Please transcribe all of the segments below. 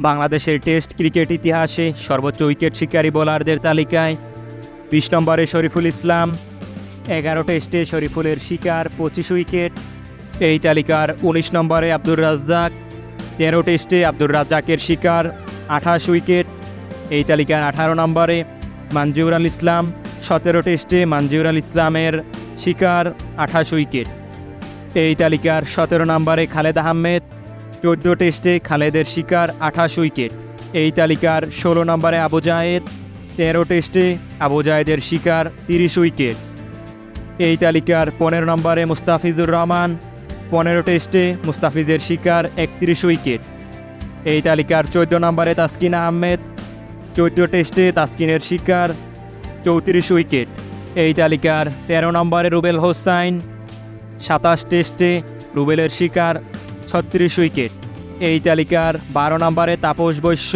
বাংলাদেশের test cricket ইতিহাসে সর্বোচ্চ উইকেট শিকারী বোলারদের তালিকায় বিশ নম্বরে শরীফুল ইসলাম, এগারো টেস্টে শরীফুলের শিকার পঁচিশ উইকেট। এই তালিকার উনিশ নম্বরে আব্দুর রাজ্জাক, তেরো টেস্টে আব্দুর রাজ্জাকের শিকার আঠাশ উইকেট। এই তালিকার আঠারো নম্বরে মানজিউর আল ইসলাম, সতেরো টেস্টে মানজিউর আল ইসলামের শিকার আঠাশ উইকেট। এই তালিকার সতেরো নম্বরে খালেদ আহমেদ চোদ্দ টেস্টে খালেদের শিকার আঠাশ উইকেট। এই তালিকার ষোলো নম্বরে আবু জায়েদ, তেরো টেস্টে আবু জায়েদের শিকার তিরিশ উইকেট। এই তালিকার পনেরো নম্বরে মুস্তাফিজুর রহমান, পনেরো টেস্টে মুস্তাফিজের শিকার একত্রিশ উইকেট। এই তালিকার চোদ্দ নম্বরে তাসকিন আহমেদ, চোদ্দ টেস্টে তাসকিনের শিকার চৌত্রিশ উইকেট। এই তালিকার তেরো নম্বরে রুবেল হোসাইন সাতাশ টেস্টে রুবেলের শিকার ছত্রিশ উইকেট। এই তালিকার বারো নম্বরে তাপস বৈশ্য,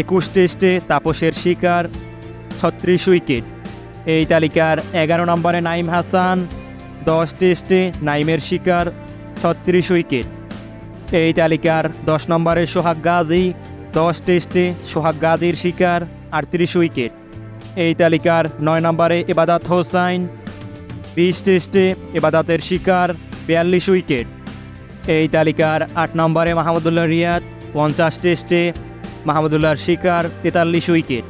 একুশ টেস্টে তাপসের শিকার, ছত্রিশ উইকেট। এই তালিকার এগারো নম্বরে নাইম হাসান, দশ টেস্টে নাইমের শিকার, ছত্রিশ উইকেট। এই তালিকার দশ নম্বরে সোহাগ গাজী, দশ টেস্টে সোহাগ গাজীর শিকার, আটত্রিশ উইকেট। এই তালিকার নয় নম্বরে এবাদাত হোসাইন, বিশ টেস্টে এবাদাতের শিকার, বিয়াল্লিশ উইকেট। এই তালিকার আট নম্বরে মাহমুদুল্লাহ রিয়াদ, পঞ্চাশ টেস্টে মাহমুদুল্লাহর শিকার, তেতাল্লিশ উইকেট।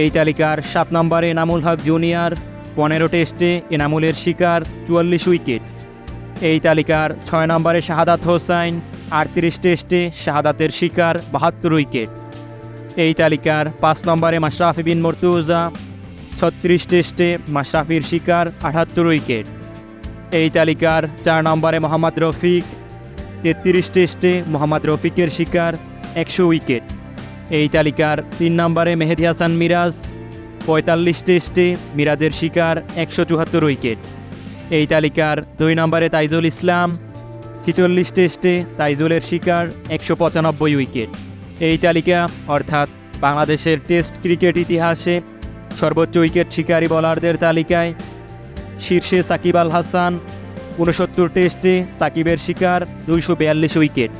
এই তালিকার সাত নম্বরে এনামুল হক জুনিয়র, পনেরো টেস্টে এনামুলের শিকার, চুয়াল্লিশ উইকেট। এই তালিকার ছয় নম্বরে শাহাদাত হোসাইন, আটত্রিশ টেস্টে শাহাদাতের শিকার, বাহাত্তর উইকেট। এই তালিকার পাঁচ নম্বরে মাশরাফি বিন মর্তুজা, ছত্রিশ টেস্টে মাশরাফির শিকার, আটাত্তর উইকেট। এই তালিকার চার নম্বরে মোহাম্মদ রফিক তেত্রিশ টেস্টে মোহাম্মদ রফিকের শিকার একশো উইকেট। এই তালিকার তিন নম্বরে মেহেদি হাসান মিরাজ, পঁয়তাল্লিশ টেস্টে মিরাজের শিকার একশো চুয়াত্তর উইকেট। এই তালিকার দুই নম্বরে তাইজুল ইসলাম, ছিচল্লিশ টেস্টে তাইজুলের শিকার একশো পঁচানব্বই উইকেট। এই তালিকা অর্থাৎ বাংলাদেশের টেস্ট ক্রিকেট ইতিহাসে সর্বোচ্চ উইকেট শিকারী বোলারদের তালিকায় শীর্ষে সাকিব আল হাসান ঊনসত্তর টেস্টে সাকিবের শিকার দুইশো বিয়াল্লিশ উইকেট।